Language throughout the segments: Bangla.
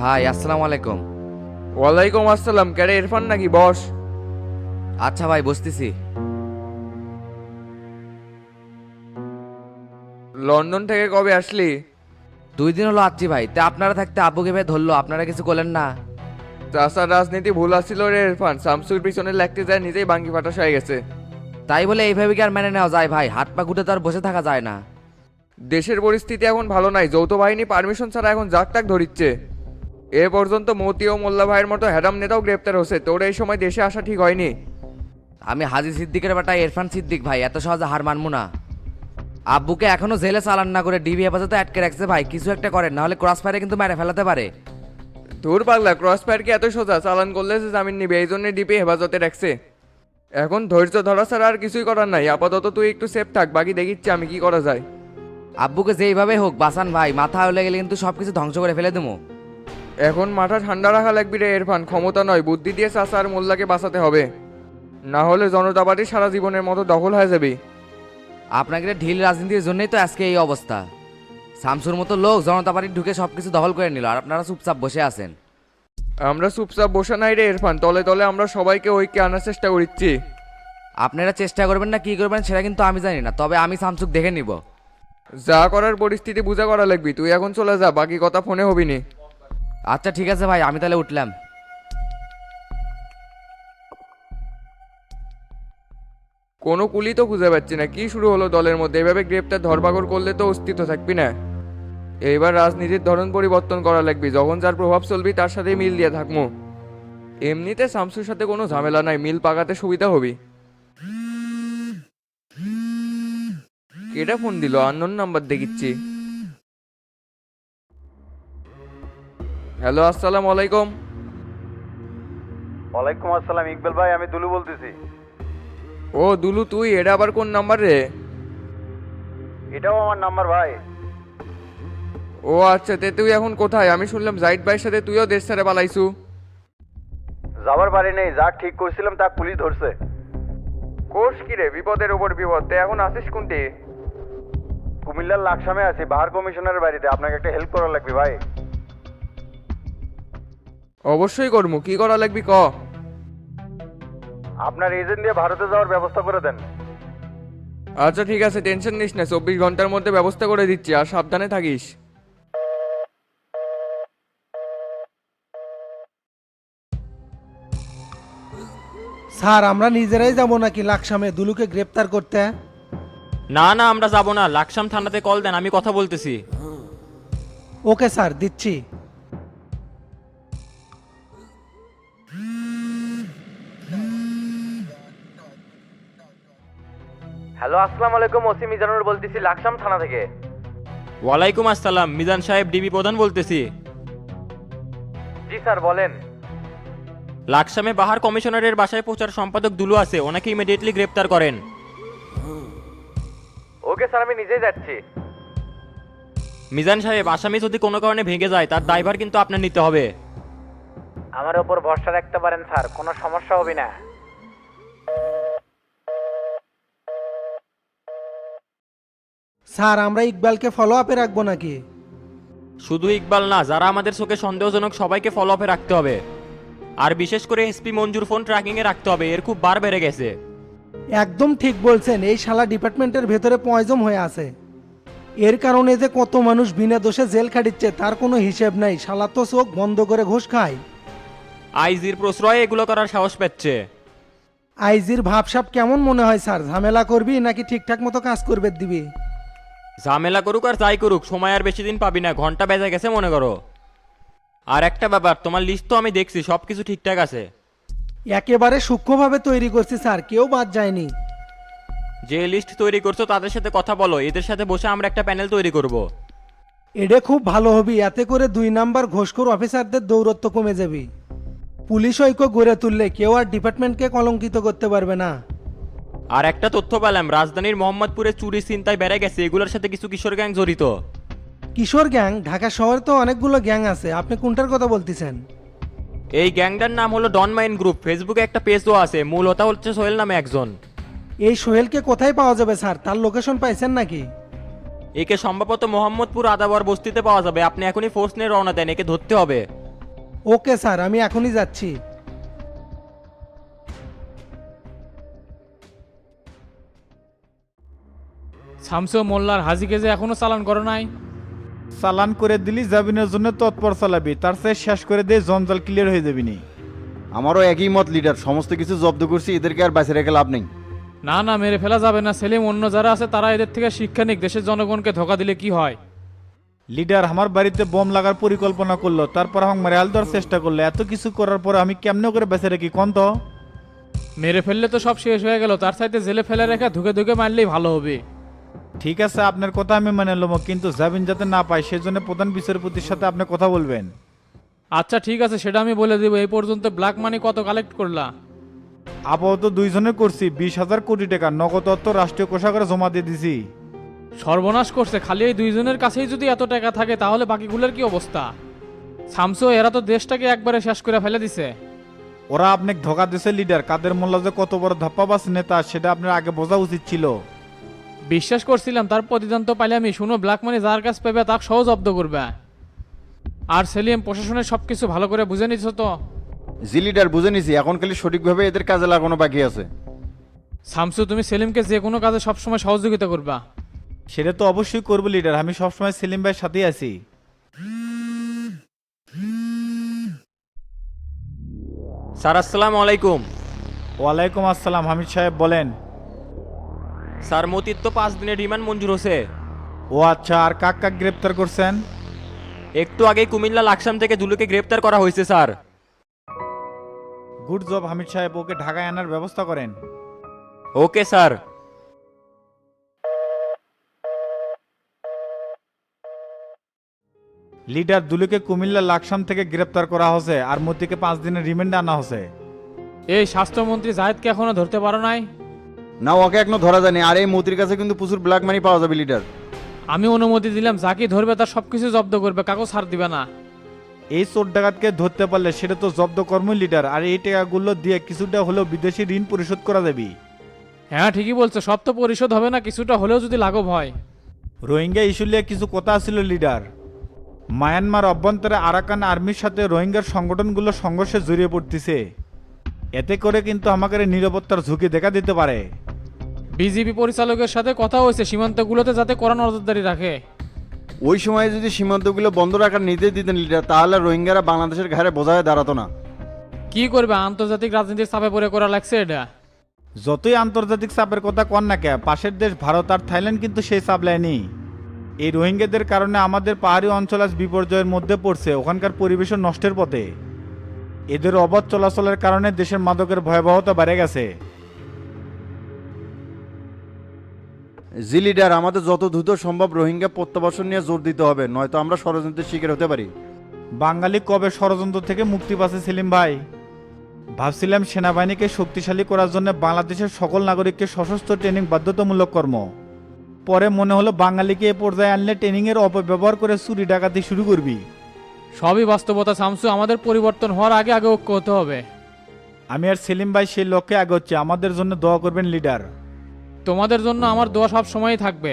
ভাই আসসালামু আলাইকুম। ওয়ালাইকুম আসসালাম ক্যারে ইরফান নাকি বস? আচ্ছা ভাই বসতেছি লন্ডন থেকে কবে আসলি? দুই দিন হলো আসছি ভাই তা আপনারা থাকতে আব্বুকে ভাই ধরলো আপনারা কিছু করলেন না। চাষার রাজনীতি ভুল আসছিল রে ইরফান শামসুর পিছনে লাগতে যায় নিজেই বাঙ্গি ফাটাস হয়ে গেছে। তাই বলে এইভাবে কি আর মেনে নেওয়া যায় ভাই হাত পা গুটে তো আর বসে থাকা যায় না। দেশের পরিস্থিতি এখন ভালো নাই যৌথ বাহিনী পারমিশন ছাড়া এখন জাক টাক ধরিচ্ছে। এ পর্যন্ত মতি ও মোল্লা ভাইয়ের মতো হ্যাডাম নেতাও গ্রেপ্তার হচ্ছে তোর এই সময় দেশে আসা ঠিক হয়নি। আমি হাজি সিদ্দিকের বেটা ইরফান সিদ্দিক ভাই এত সহজে হার মানবো না। আব্বুকে এখনও জেলে চালান না করে ডিবি হেফাজতে আটকে রাখছে ভাই কিছু একটা করেন নাহলে ক্রস ফায়ারে কিন্তু মেরে ফেলাতে পারে। ধুর পাগলা ক্রস ফায়ার কি এত সোজা? চালান করলে যে জামিন নিবে এই জন্য ডিপি হেফাজতে রাখছে। এখন ধৈর্য ধরা ছাড়া আর কিছুই করার নাই আপাতত তুই একটু সেফ থাক বাকি দেখিচ্ছি আমি কি করা যায়। আব্বুকে যেইভাবে হোক বাসান ভাই মাথা হলে গেলে কিন্তু সবকিছু ধ্বংস করে ফেলে দেবো। এখন মাথা ঠান্ডা রাখা লাগবে রে এরফান ক্ষমতা নয় বুদ্ধি দিয়ে চাষা আর মোল্লাকে বাঁচাতে হবে। না হলে জনতাবাদী সারা জীবনের মতো দখল হয়ে যাবে। আপনাকে ঢিল রাজনীতির জন্যই তো আজকে এই অবস্থা। শামসুর মতো লোক জনতা পার্টি ঢুকে সবকিছু দখল করে নিল আর আপনারা চুপচাপ বসে আছেন। আমরা চুপচাপ বসে নাই রে ইরফান তলে তলে আমরা সবাইকে ঐক্যে আনার চেষ্টা করছি আপনারা চেষ্টা করবেন না কি করবেন সেটা কিন্তু আমি জানি না তবে আমি শামসুক দেখে নিব। যা করার পরিস্থিতি বুঝা করা লাগবি তুই এখন চলে যা বাকি কথা ফোনে হবি নি। আচ্ছা ঠিক আছে ভাই, আমি তাহলে উঠলাম। কোনো কুলি তো খুঁজে পাচ্ছি না, কি শুরু হলো দলের মধ্যে? এভাবে গ্রেপ্তার ধরপাকড় করলে তো অস্তিত্ব থাকবি না। এইবার রাজনীতির ধরন পরিবর্তন করা লাগবে, যখন যার প্রভাব চলবি তার সাথে মিল দিয়ে থাকব। এমনিতে শামসুর সাথে কোনো ঝামেলা নাই, মিল পাকাতে সুবিধা হবি। কেটা ফোন দিল? Unknown number দেখিচ্ছি। হ্যালো আসসালামু আলাইকুম। ওয়ালাইকুম আসসালাম ইকবাল ভাই আমি দুলু বলতেছি। ও দুলু তুই এটা আবার কোন নাম্বার রে? এটাও আমার নাম্বার ভাই। ও আচ্ছা তে তুই এখন কোথায়? আমি শুনলাম জাইদ ভাইয়ের সাথে তুইও দেশ ছেড়ে পালাইছু। যাবার পারি নেই যা ঠিক করছিলাম তা পুলিশ ধরছে। কোষ কি রে? বিপদের উপর বিপদ। তে এখন আসিস কোনটি? কুমিল্লার লাকসামে আছি বাহার কমিশনারের বাড়িতে। আপনাকে একটা হেল্প করা লাগবে ভাই। অবশ্যই করব কি করা লাগবে ক? আপনার এজেন্ট দিয়ে ভারতে যাওয়ার ব্যবস্থা করে দেন। আচ্ছা ঠিক আছে টেনশন নিস না চব্বিশ ঘণ্টার মধ্যে ব্যবস্থা করে দিচ্ছি আর সাবধানে থাকিস। স্যার আমরা নিজেরাই যাব নাকি লাকসামে দুলুকে গ্রেপ্তার করতে? না না আমরা যাব না। লাকসাম থানাতে কল দেন আমি কথা বলতেছি। ওকে স্যার দিচ্ছি। হ্যালো আসসালামু আলাইকুম ওসি মিজানুর বলতেছি লাকসাম থানা থেকে। ওয়ালাইকুম আসসালাম মিজান সাহেব ডিবি প্রধান বলতেছি। জি স্যার বলেন। লাকসামে বাহার কমিশনারের বাসায় প্রচার সম্পাদক দুলু আছে ওনাকে ইমিডিয়েটলি গ্রেপ্তার করেন। ওকে স্যার আমি নিজেই যাচ্ছি। মিজান সাহেব আসামি যদি কোনো কারণে ভেঙে যায় তার ড্রাইভার কিন্তু আপনার নিতে হবে। আমার ওপর ভরসা রাখতে পারেন স্যার কোনো সমস্যা হবে না। স্যার আমরা ইকবালকে ফলো আপে রাখব নাকি? শুধু ইকবাল না যারা আমাদের চোখে সন্দেহজনক সবাইকে ফলো আপে রাখতে হবে। আর বিশেষ করে এসপি মঞ্জুর ফোন ট্র্যাকিংয়ে রাখতে হবে এর খুব বার বেড়ে গেছে। একদম ঠিক বলছেন এই শালা ডিপার্টমেন্টের ভেতরে পয়জম হয়ে আছে। এর কারণে যে কত মানুষ বিনা দোষে জেল খাটিচ্ছে তার কোনো হিসেব নাই। শালা তো চোখ বন্ধ করে ঘুষ খায়। আইজির প্রশ্রয়ে এগুলো করার সাহস পাচ্ছে। আইজির ভাবসাব কেমন মনে হয় স্যার? ঝামেলা করবি নাকি ঠিকঠাক মতো কাজ করবে দিবি? ঝামেলা করুক আর যাই করুক সময় আর বেশি দিন পাবি না ঘণ্টা বেজে গেছে মনে করো। আর একটা ব্যাপার তোমার লিস্ট তো আমি দেখছি সব কিছু ঠিকঠাক আছে। একেবারে সূক্ষ্মভাবে তৈরি করছি স্যার কেউ বাদ যায়নি। যে লিস্ট তৈরি করছ তাদের সাথে কথা বলো এদের সাথে বসে আমরা একটা প্যানেল তৈরি করব। এটা খুব ভালো হবি এতে করে দুই নাম্বার ঘোষখোর অফিসারদের দৌরত্ব কমে যাবে। পুলিশ ঐক্য গড়ে তুললে কেউ আর ডিপার্টমেন্টকে কলঙ্কিত করতে পারবে না। আর একটা তথ্য পেলাম রাজধানীর মোহাম্মদপুরে চুরি চিন্তায় বেড়ে গেছে এগুলোর সাথে কিছু কিশোর গ্যাং জড়িত। কিশোর গ্যাং? ঢাকা শহরে তো অনেকগুলো গ্যাং আছে আপনি কোনটার কথা বলতেছেন? এই গ্যাংটার নাম হলো ডন মাইন গ্রুপ ফেসবুকে একটা পেজও আছে মূল ওটা হচ্ছে সোহেল নামে একজন। এই সোহেলকে কোথায় পাওয়া যাবে স্যার? তার লোকেশন পাইছেন নাকি? একে সম্ভবত মোহাম্মদপুর আদাবর বস্তিতে পাওয়া যাবে আপনি এখনই ফোর্স নিয়ে রওনা দেন একে ধরতে হবে। ওকে স্যার আমি এখনই যাচ্ছি। শামসু মোল্লার হাজিকে যে এখনও চালান করো নাই। চালান করে দিলি জাবিনের জন্য তৎপর চালাবি তার চেয়ে শেষ করে দিয়ে জঞ্জাল ক্লিয়ার হয়ে যাবি নি। আমারও একই মত লিডার সমস্ত কিছু জব্দ করছি এদেরকে আর বাঁচে রেখে লাভ নেই। না না মেরে ফেলা যাবে না সেলিম অন্য যারা আছে তারা এদের থেকে শিক্ষা নিক দেশের জনগণকে ধোকা দিলে কি হয়? লিডার আমার বাড়িতে বোম লাগার পরিকল্পনা করল তারপর আমাকে মেরাল দেওয়ার চেষ্টা করল এত কিছু করার পর আমি কেমনে করে বেঁচে রাখি কোন তো? মেরে ফেললে তো সব শেষ হয়ে গেল তার সাথে জেলে ফেলে রেখে ধুকে ধুকে মারলেই ভালো হবে। ঠিক আছে আপনার কথা আমি মেনে নেব কিন্তু জামিন যাতে না পাই সেজন্য প্রধান বিচারপতির সাথে আপনি কথা বলবেন। আচ্ছা ঠিক আছে সেটা আমি বলে দিব। এই পর্যন্ত ব্ল্যাক মানি কত কালেক্ট করলা? আপাতত দুইজনের করছি বিশ হাজার কোটি টাকা নগদ অর্থ রাষ্ট্রীয় কোষাগারে জমা দিয়ে দিছি। সর্বনাশ করছে খালি এই দুইজনের কাছেই যদি এত টাকা থাকে তাহলে বাকিগুলোর কি অবস্থা? শামসু এরা তো দেশটাকে একবারে শেষ করে ফেলে দিছে। ওরা আপনাকে ধোকা দিছে লিডার কাদের মোল্লা যে কত বড় ধাপ্পাবাস নেতা সেটা আপনার আগে বোঝা উচিত ছিল। বিশ্বাস করছিলাম তার প্রতিদান তো পাইলে আমি। শুনো ব্ল্যাক মানি যার কাছ পাবে তাক সহ জব্দ করবে। আর সেলিম প্রশাসনের সব কিছু ভালো করে বুঝে নিচ্ছ তো? জি লিডার বুঝে নিছি। এখন খালি সঠিকভাবে এদের কাজে লাগানো বাকি আছে। শামসু তুমি সেলিমকে যে কোনো কাজে সবসময় সহযোগিতা করবা। সেটা তো অবশ্যই করব লিডার। আমি সবসময় সেলিম ভাইয়ের সাথেই আছি। স্যার আসসালামু আলাইকুম। ওয়ালাইকুম আসসালাম। হামিদ সাহেব বলেন। স্যার মতির তো পাঁচ দিনের রিমান্ড মঞ্জুর হয়েছে। ও আচ্ছা আর কাক কাক গ্রেপ্তার করছেন? একটু আগেই কুমিল্লা লাকসাম থেকে দুলুকে গ্রেপ্তার করা হয়েছে স্যার। গুড জব হামিদ সাহেব ওকে ঢাকায় আনার ব্যবস্থা করেন। Okay sir. লিডার দুলুকে কুমিল্লা লাকসাম থেকে গ্রেপ্তার করা হয়েছে আর মতিকে পাঁচ দিনের রিমান্ডে আনা হয়েছে। এই স্বাস্থ্যমন্ত্রী জাহেদকে এখনও ধরতে পারো নাই? না ওকে এখনও ধরা যায়নি। আর এই মতির কাছে কিন্তু প্রচুর ব্ল্যাক মানি পাওয়া যাবে লিডার আমি অনুমতি দিলাম যাকে ধরবে তার সবকিছু জব্দ করবে কাকো ছাড় দিবে না। এই চোর ডাকাতকে ধরতে পারলে সেটা তো জব্দ কর্ম লিডার আর এই টাকাগুলো দিয়ে কিছুটা হলেও বিদেশি ঋণ পরিশোধ করা যাবে। হ্যাঁ ঠিকই বলছো সব তো পরিশোধ হবে না কিছুটা হলেও যদি লাঘব হয়। রোহিঙ্গা ইস্যু নিয়ে কিছু কথা ছিল লিডার মায়ানমার অভ্যন্তরে আরাকান আর্মির সাথে রোহিঙ্গার সংগঠনগুলো সংঘর্ষে জড়িয়ে পড়তেছে। এতে করে কিন্তু আমাকে নিরাপত্তার ঝুঁকি দেখা দিতে পারে। বিজেপি পরিচালকের সাথে কথা হয়েছে সীমান্তগুলোতে যাতে কড়া নজরদারি রাখে। ওই সময় যদি সীমান্তগুলো বন্ধ রাখার নির্দেশ দিতেন লিডার তাহলে রোহিঙ্গারা বাংলাদেশের ঘাড়ে বোঝায় দাঁড়াতো না। কি করবে? আন্তর্জাতিক রাজনীতির চাপে পড়ে করা লাগছে এটা। যতই আন্তর্জাতিক চাপের কথা কন না কে পাশের দেশ ভারত আর থাইল্যান্ড কিন্তু সেই চাপ নেয়নি। এই রোহিঙ্গাদের কারণে আমাদের পাহাড়ি অঞ্চল আজ বিপর্যয়ের মধ্যে পড়ছে ওখানকার পরিবেশও নষ্টের পথে। এদের অবাধ চলাচলের কারণে দেশের মাদকের ভয়াবহতা বেড়ে গেছে। জি লিডার আমাদের যত দ্রুত সম্ভব রোহিঙ্গা প্রত্যাবাসন নিয়ে জোর দিতে হবে নয়তো আমরা ষড়যন্ত্রের শিকার হতে পারি। বাঙালি কবে ষড়যন্ত্র থেকে মুক্তি পাচ্ছে সেলিম ভাই? ভাবছিলাম সেনাবাহিনীকে শক্তিশালী করার জন্য বাংলাদেশের সকল নাগরিককে সশস্ত্র ট্রেনিং বাধ্যতামূলক কর্ম। পরে মনে হলো বাঙালিকে এ পর্যায়ে আনলে ট্রেনিংয়ের অপব্যবহার করে চুরি ডাকাতি শুরু করবি। সবই বাস্তবতা শামসু আমাদের পরিবর্তন হওয়ার আগে আগে ঐক্য হতে হবে। আমি আর সেলিম ভাই সেই লক্ষ্যে আগে হচ্ছে আমাদের জন্য দোয়া করবেন লিডার। তোমাদের জন্য আমার দোয়া সব সময়ই থাকবে।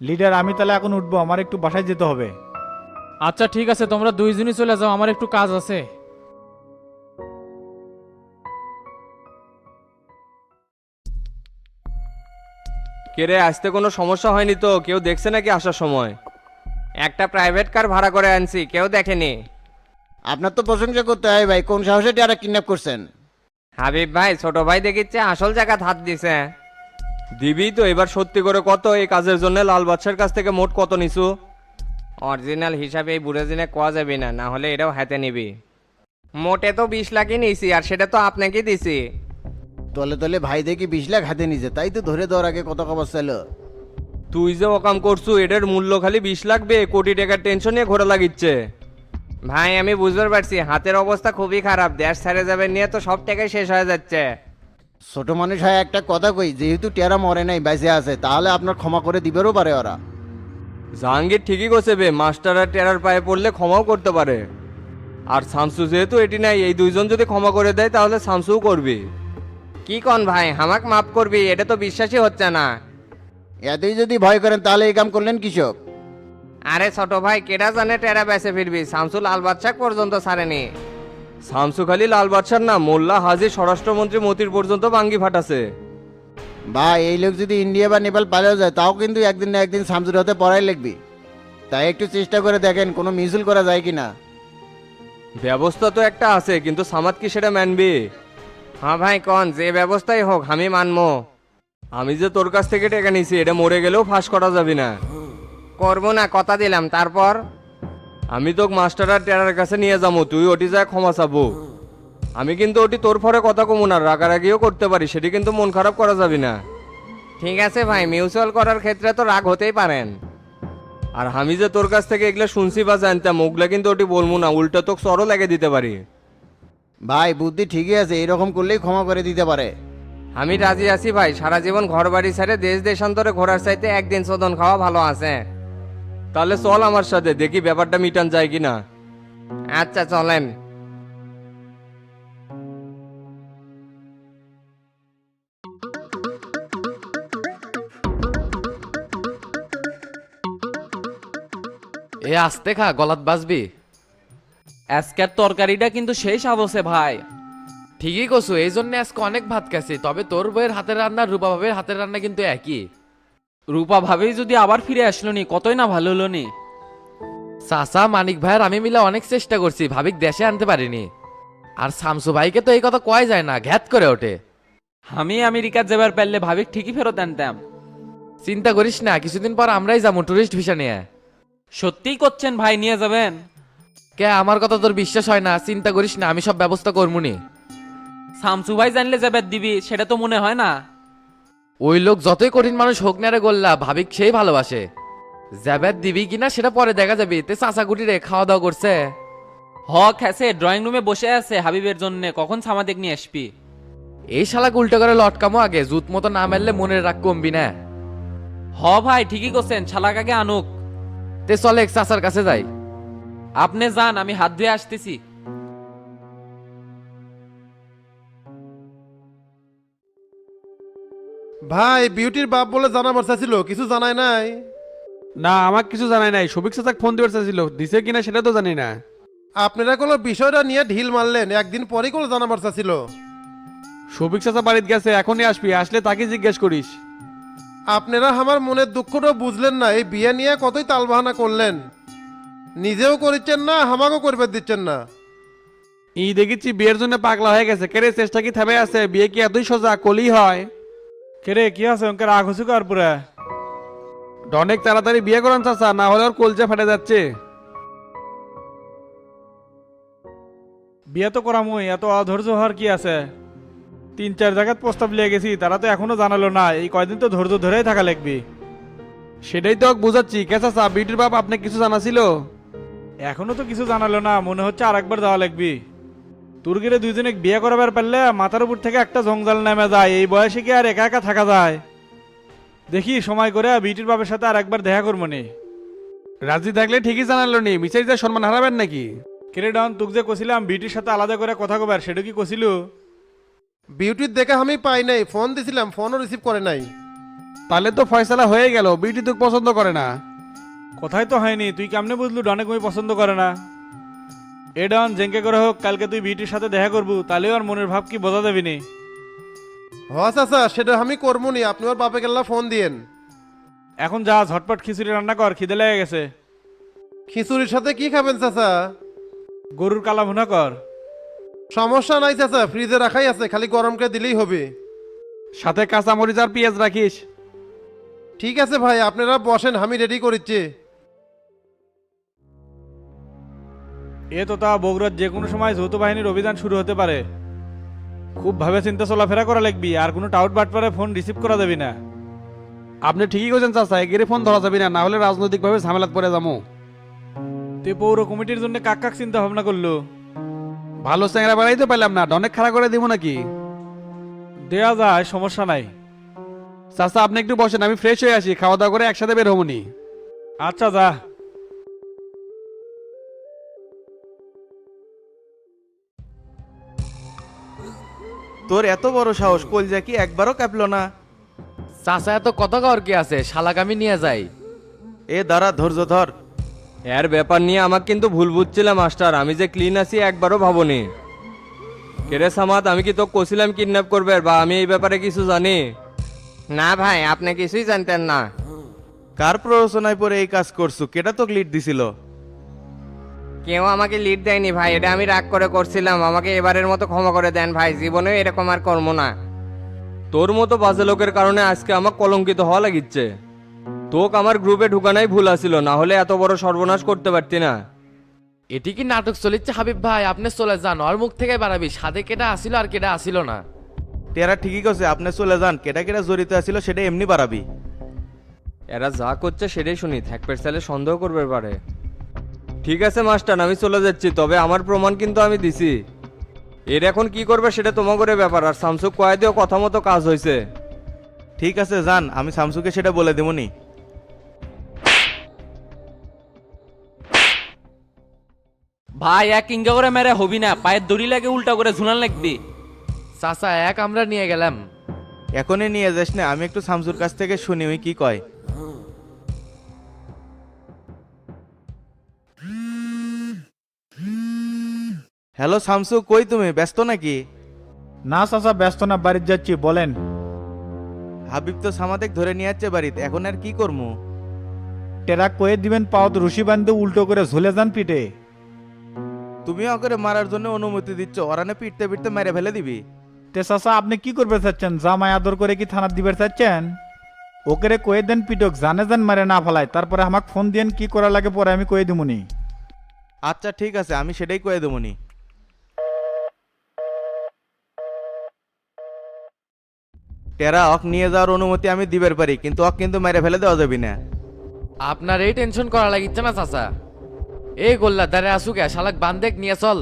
লিডার আমি তাহলে এখন উঠবো আমার একটু বাসায় যেতে হবে। আচ্ছা ঠিক আছে তোমরা দুইজনই চলে যাও আমার একটু কাজ আছে। কেরে আসতে কোনো সমস্যা হয়নি তো? কেউ দেখছে নাকি আসার সময়? একটা প্রাইভেট কার ভাড়া করে আনছি কেউ দেখেনি। আপনার তো প্রশংসা করতে হয় ভাই কোন সাহসে টিয়ারা কিডন্যাপ করছেন? হাবিব ভাই ছোট ভাই দেখিচ্ছে আসল জায়গা হাত দিছে। দিবি তো এবার সত্যি করে কত এই কাজের জন্য লাল বাদশার কাছ থেকে মোট কত নিছু? অরিজিনাল হিসাবে এই বুড়ো দিনে কোয়া যাবে না না হলে এটাও হাতে নিবি। মোটে তো বিশ লাখই নিয়েছি আর সেটা তো আপনাকে দিছি। তলে তলে ভাই দেখি বিশ লাখ হাতে নিছে তাই তো ধরে দেওয়ার আগে কত খবর ছিল তুই যে ওকাম করছু এটার মূল্য খালি বিশ লাখ বে কোটি টাকার টেনশন নিয়ে ঘোরা লাগিচ্ছে। ভাই আমি বুঝতে পারছি হাতের অবস্থা খুবই খারাপ দেশ ছেড়ে যাবে নিয়ে তো সব টাকাই শেষ হয়ে যাচ্ছে। ছোট মানুষ হয় একটা কথা কই যেহেতু টেরা মরে নাই বাইসে আছে তাহলে আপনার ক্ষমা করে দিবেরও পারে ওরা। জাহাঙ্গীর ঠিকই করছে বে মাস্টাররা টেরার পায়ে পড়লে ক্ষমাও করতে পারে। আর শামসু যেহেতু এটি নাই এই দুইজন যদি ক্ষমা করে দেয় তাহলে শামসুও করবি। কি কন ভাই হামাক মাফ করবি এটা তো বিশ্বাসই হচ্ছে না। এতই যদি ভয় করেন তাহলে এই কাম করলেন কৃষক। আরে ছোট ভাই কেডা জানে টেরা বেসে ফিরবি শামসুল আল বাদশাহ পর্যন্ত ছাড়েনি। শামসু খালি লাল বাদশার না মোল্লা হাজি স্বরাষ্ট্রমন্ত্রী মতির পর্যন্ত বাঙ্গি ফাটাছে। বা এই লোক যদি ইন্ডিয়া বা নেপাল পালিয়ে যায় তাও কিন্তু একদিন না একদিন শামসুর হতে পড়াই লিখবি তাই একটু চেষ্টা করে দেখেন কোনো মিছিল করা যায় কি না ব্যবস্থা তো একটা আছে কিন্তু সামাদ কি সেটা মানবে? হ্যাঁ ভাই কন যে ব্যবস্থাই হোক আমি মানবো। আমি যে তোর কাছ থেকে টাকা নিছি এটা মরে গেলেও ফাঁস করা যাবে না। করব না কথা দিলাম তারপর? আমি তোকে মাস্টার আর টেরার কাছে নিয়ে যাব তুই ওটি যা ক্ষমা চাবো। আমি কিন্তু ওটি তোর ফরে কথা কমু না রাগারাগিও করতে পারি সেটি কিন্তু মন খারাপ করা যাবে না। ঠিক আছে ভাই মিউচুয়াল করার ক্ষেত্রে তো রাগ হতেই পারেন। আর আমি যে তোর কাছ থেকে এগুলা শুনছি বা জানতাম ওগুলা কিন্তু ওটি বলব না উল্টা তোকে সরও লাগে দিতে পারি। ভাই বুদ্ধি ঠিকই আছে এরকম করলেই ক্ষমা করে দিতে পারে। আমি রাজি আছি ভাই সারা জীবন ঘর বাড়ি ছেড়ে দেশ দেশান্তরে ঘোরার চাইতে একদিন শোধন খাওয়া ভালো আছে। তাহলে চল আমার সাথে দেখি ব্যাপারটা মিটান যায় কিনা। আচ্ছা চলেন। এ আসতে খা গলাত বাজবি। আজকের তরকারিটা কিন্তু শেষ সাবসে ভাই। ঠিকই কছু এই জন্য আজকে অনেক ভাত খাইছি তবে তোর বইয়ের হাতের রান্না রূপা ভাবের হাতের রান্না কিন্তু একই। রূপা ভাবেই যদি আবার ফিরে আসলো নি কতই না ভালো হলো নি। চাচা মানিক ভাইয়ের আমি মিলে অনেক চেষ্টা করছি ভাবিক দেশে আনতে পারিনি। আর শামসু ভাইকে তো এই কথা কয় যায় না ঘ্যাত করে ওঠে। আমি আমেরিকা যাবার পারলে ভাবিক ঠিকই ফেরত আনতাম। চিন্তা করিস না কিছুদিন পর আমরাই যাব টুরিস্ট ভিসা নিয়ে। সত্যিই করছেন ভাই নিয়ে যাবেন। কে আমার কথা তোর বিশ্বাস হয় না চিন্তা করিস না আমি সব ব্যবস্থা করমুনি। শামসু ভাই জানলে যাবার দিবি সেটা তো মনে হয় না। ওই লোক যতই কঠিন মানুষ হোক না রে গোল্লা ভাবিক সেই ভালোবাসে। জ্যাবের দিবি কিনা সেটা পরে দেখা যাবে তে চাচা গুটি রে খাওয়া দাওয়া করছে। হ খেসে ড্রয়িং রুমে বসে আছে হাবিবের জন্য কখন সামাদেক নিয়ে আসবি? এই শালাকে উল্টো করে লটকামো আগে জুত মতো না মেললে মনের রাগ কমবি না। হ ভাই ঠিকই করছেন ছালাকাকে আনুক। তে চলে এক চাচার কাছে যাই। আপনি যান আমি হাত ধুয়ে আসতেছি। ভাই বিউটির বাপ বলে জানাবার চাইছিল কিছু জানাই নাই? না আমার কিছু জানাই নাই। সবিক চাচাক ফোন দিবার চাইছিল। দিছে কিনা সেটা তো জানি না। আপনারা কোনো বিষয়টা নিয়ে ঢিল মারলেন একদিন পরেই কোনো জানাবার চাইছিল। সবিক চাচা বাড়িতে গেছে এখনই আসবি আসলে তাকে জিজ্ঞেস করিস। আপনারা আমার মনের দুঃখটা বুঝলেন না এই বিয়ে নিয়ে কতই তালবাহানা করলেন। নিজেও করিচ্ছেন না আমাকেও করবে দিচ্ছেন না। ই দেখেছি বিয়ের জন্য পাগলা হয়ে গেছে। কেরে চেষ্টা কি থামে আছে? বিয়ে কি এতই সোজা? কলি হয়। কেরে কি আছে? ওকে রাগ হচ্ছে কার পুরা? অনেক তাড়াতাড়ি বিয়ে করান চাচা না হলে ওর কলজা ফেটে যাচ্ছে। বিয়ে তো করামই এত অধৈর্য হওয়ার কি আছে? তিন চার জায়গায় প্রস্তাব লিয়ে গেছি তারা তো এখনও জানালো না এই কয়দিন তো ধৈর্য ধরেই থাকা লাগবে। সেটাই তো ওকে বুঝাচ্ছি। কে চাচা বিউটির বাপ আপনি কিছু জানা ছিল এখনও তো কিছু জানালো না মনে হচ্ছে আরেকবার যাওয়া লাগবে। তুর্গিরে দুইজনে বিয়ে করাবার পারলে মাথার উপর থেকে একটা জঞ্জাল নেমে যায়। এই বয়সে কি আর একা একা থাকা যায়? দেখি সময় করে বিটির বাপের সাথে আর একবার দেখা করব নি। রাজি থাকলে ঠিকই জানালো নি মিসাই যা সম্মান হারাবেন নাকি? কিরে ডন তুক যে কছিলাম বিটির সাথে আলাদা করে কথা কবার সেটা কি কছিল? বিউটির দেখে আমি পাই নাই ফোন দিছিলাম ফোনও রিসিভ করে নাই। তাহলে তো ফয়সালা হয়ে গেল বিউটি তো পছন্দ করে না। কথাই তো হয়নি তুই কেমনে বুঝলু ডনে তুমি পছন্দ করে না? এ ডন জেঙ্কে করে হোক কালকে তুই বিটির সাথে দেখা করবু তাহলেও আর মনের ভাব কি বোঝা যাবি নি। চাচা সেটা আমি করব নি আপনি ওর বাপে গেল্লা ফোন দিয়েন। এখন যা ঝটপট খিচুড়ি রান্না কর খিদে লেগে গেছে। খিচুড়ির সাথে কি খাবেন চাচা? গরুর কালা ভুনা কর। সমস্যা নাই চাচা ফ্রিজে রাখাই আছে খালি গরম করে দিলেই হবে। সাথে কাঁচা মরিচ আর পেঁয়াজ রাখিস। ঠিক আছে ভাই আপনারা বসেন আমি রেডি করিচ্ছি। এ তো তা বগুড়ার যে কোনো সময় যৌথ বাহিনীর অভিযান শুরু হতে পারে। খুব ভাবে চিন্তা চলাফেরা করা লাগবি আর কোনো টাউট বাটপারে ফোন রিসিভ করা যাবি না। আপনি ঠিকই করছেন চাচা এগিয়ে ফোন ধরা যাবে না না হলে রাজনৈতিকভাবে ঝামেলাত পড়ে যাব তুই পৌর কমিটির জন্য কাক কাক চিন্তা ভাবনা করল। ভালো চ্যাংরা বেড়াইতে পারলাম না অনেক খারাপ করে দিব নাকি? দেয়া যায় সমস্যা নাই। চাচা আপনি একটু বসেন আমি ফ্রেশ হয়ে আসি খাওয়া দাওয়া করে একসাথে বের হবনি আচ্ছা যা। তোর এত বড় সাহস কলজা কি একবারও কাঁপলো না? চাচা এত কথা কর কি আছে? শালাক আমি নিয়ে যাই। এ দাঁড়া ধৈর্য ধর। এর ব্যাপার নিয়ে আমাকে কিন্তু ভুল বুঝছিলাম মাস্টার। আমি যে ক্লিন আছি একবারও ভাবনি। কেরে সামাত আমি কি তো কছিলাম কিডন্যাপ করবে বা আমি এই ব্যাপারে কিছু জানি? না ভাই আপনি কিছুই জানতেন না। কার প্ররোচনায় পরে এই কাজ করছ? কেটা তো লিড দিছিল? কেউ আমাকে লিড দেয়নি ভাই এটা আমি রাগ করে করছিলাম। আমাকে এবারের মতো ক্ষমা করে দেন ভাই জীবনেও এরকম আর করব না। তোর মতো বাজে লোকের কারণে আজকে আমার কলঙ্কিত হওয়া লাগিচ্ছে। তোক আমার গ্রুপে ঢুকানাই ভুল আছিল না হলে এত বড় সর্বনাশ করতে পারতি না। এটি কি নাটক চলিচ্ছে হাবিব ভাই? আপনি চলে যান ওর মুখ থেকে বাড়াবি সাদে কেটা আসিল আর কেটা আসিল না। তেরা ঠিকই কছে আপনি চলে যান। কেটা কেটা জড়িত আছিল সেটা এমনি বাড়াবি। এরা যা করছে সেটাই শুনি থাকপের সালে সন্দেহ করবে পারে ঠিক আছে মাস্টার আমি চলে যাচ্ছি তবে আমার প্রমাণ কিন্তু আমি দিছি। এর এখন কি করবে সেটা তোমাদের ব্যাপার আর স্যামসুং কয়েদিও কথা মতো কাজ হয়েছে ঠিক আছে যান আমি শামসুকে সেটা বলে দেবনি ভাই এক কিঙ্গা করে মেরে হবি না পায়ের দড়ি লাগে উল্টা করে ঝুলান লাগবি। চাচা এক আমরা নিয়ে গেলাম। এখনই নিয়ে যাস না আমি একটু শামসুর কাছ থেকে শুনি ওই কি কয়। হ্যালো শামসু কই তুমি? ব্যস্ত নাকি? না চাচা ব্যস্ত না বাড়িতে যাচ্ছি বলেন। হাবিব তো সামাদেক ধরে নিয়ে যাচ্ছে বাড়িতে এখন আর কি করব টেরা কয়ে দিবেন পাওত রশি বান্ধে উল্টো করে ঝুলে যান পিঠে। তুমিও করে মারার জন্য অনুমতি দিচ্ছ ওরানে পিটতে পিটতে মেরে ফেলে দিবি। তে চাচা আপনি কি করবে চাচ্ছেন? জামাই আদর করে কি থানার দিবে চাচ্ছেন? ওকে কয়ে দেন পিটক জানে জান মারে না ফেলায় তারপরে আমাকে ফোন দিয়েন কি করা লাগে পরে আমি কয়ে দিমুনি। আচ্ছা ঠিক আছে আমি সেটাই কয়ে দেবনি টেরা, অক নিয়ে যাওয়ার অনুমতি আমি দিবের পারি, কিন্তু অক কিন্তু মেরে ফেলে দেওয়া যাবি না। আপনার এই টেনশন করা লাগিচ্ছে না, চাচা। এই গোল্লা দাঁড়ে আসুক শালাক বান্ধেক নিয়ে চল।